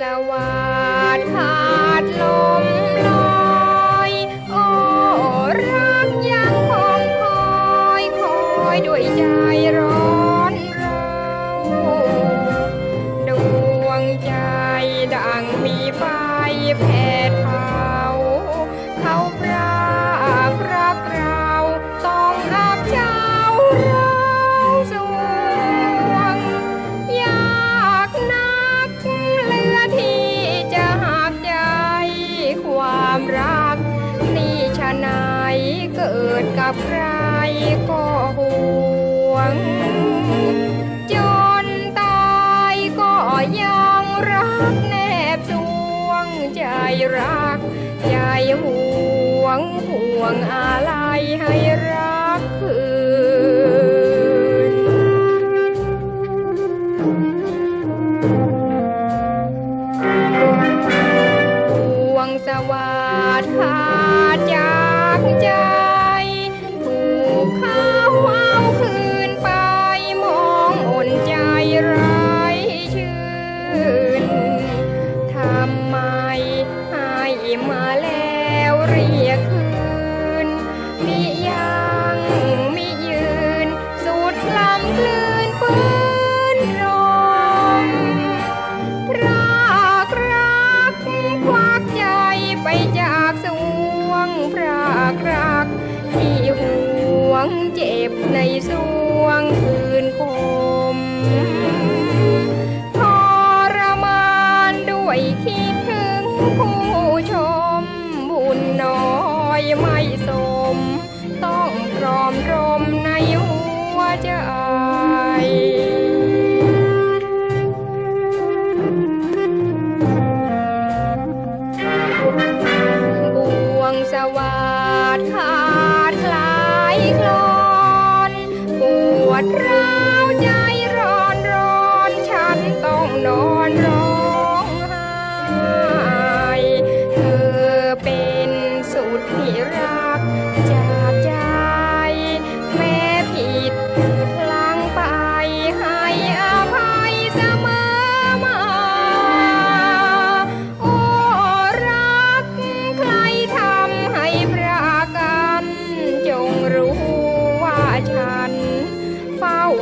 สวาดขาดลมลอยโอ้รักยังคงคอยคอยด้วยใจร้อนเราดวงใจดังมีไฟแผ่ กิดกับใครก็ห่วง จนตายก็ยังรักแนบสวงใจรัก ใจห่วงห่วงอะไรให้รักคืนห่วงสวัสดขาดจากใจ ถูกเขาเอาคืนไป มองอ่อนใจไร้ชื่น ทำไมให้มาแล้วเรียกคืนมิยัง เจ็บในสวงคืนคมทรมานด้วยคิดถึงผู้ชม บุญน้อยไม่สม ต้องพร้อมรมในหัวใจ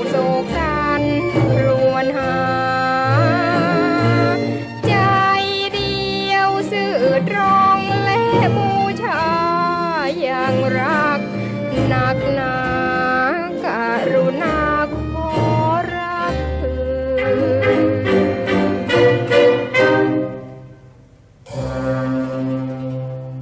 โศกสันรวนหา ใจเดียวสื่อตรงและบูชาอย่างรักหนักหนากรุณาขอรัก